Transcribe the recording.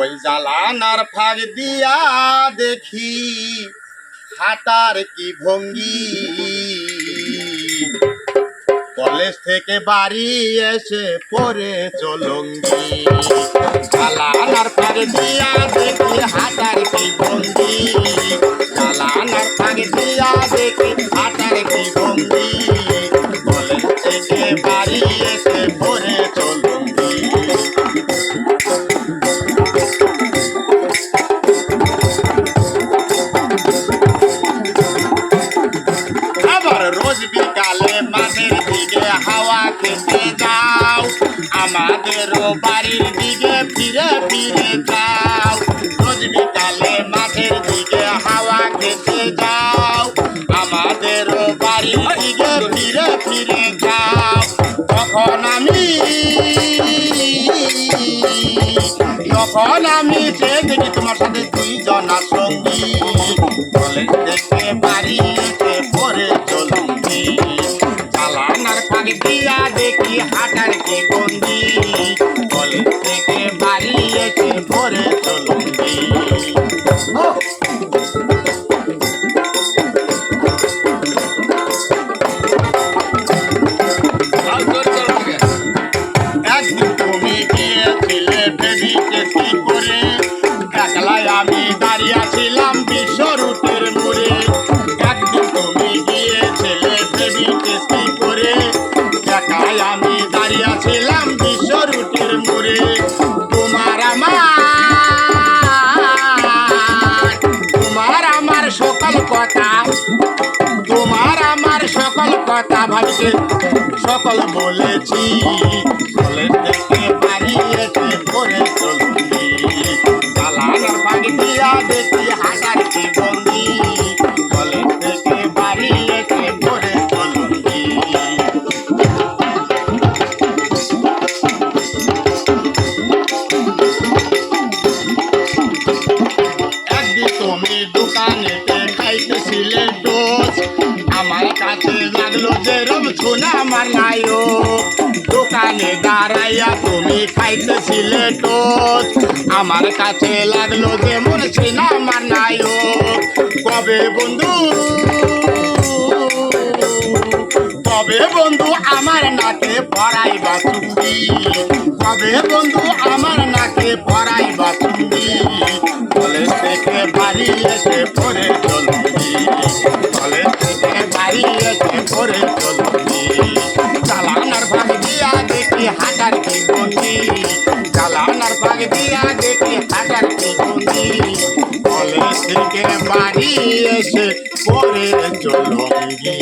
ওই জ্বালানার ফাঁক দিয়া দেখি হাতার কি ভঙ্গি। কলেজ থেকে বাড়ি এসে পরে চলঙ্গি জ্বালানার ফাঁক দিয়া দেখি হাতার কি ভঙ্গি। জ্বালানার ফাঁক দিয়া দেখি হাতার কি ভঙ্গি। কলেজ থেকে বাড়ি আমাদেরও বাড়ির দিকে ফিরে ফিরে যাও। রোজ বিকালে মাঠের দিকে হাওয়া খেতে যাও। আমাদেরও বাড়ির দিকে ফিরে ফিরে যাও। তখন আমি তখন আমি সে দেখি তোমার সাথে দুইজনা সঙ্গী কলেজ থেকে বাড়ি এসে পরে চলুঙ্গি চালানার ফাঁক দিয়া দেখি হাটার কে গন্ডি আমি দাঁড়িয়ে ছিলাম বিশ্ব রুটের মোড়ে। তোমার আমার তোমার আমার সকল কথা, তোমার আমার সকল কথা ভাবছে সকল বলেছি। বলে দেখে বাড়িয়েছে করে চলছি। কি বন্দি দোকানেতে খাইতেছিলে ডোজ আমার কাছে লাগল যে ছোনা আমার নাইও দোকানে দাঁড়াইয়া তুমি খাইতেছিলে ডোজ আমার কাছে লাগল যে মন আমার নাইও কবে বন্ধু? কবে বন্ধু আমার নাকে পড়াইবা চুম্বি কবে বন্ধু আমার হাজার কি বন্দি জ্বালানার ভাগ দিয়া দেখি হাজার কি বাড়ি এসে পরে চলঙ্গি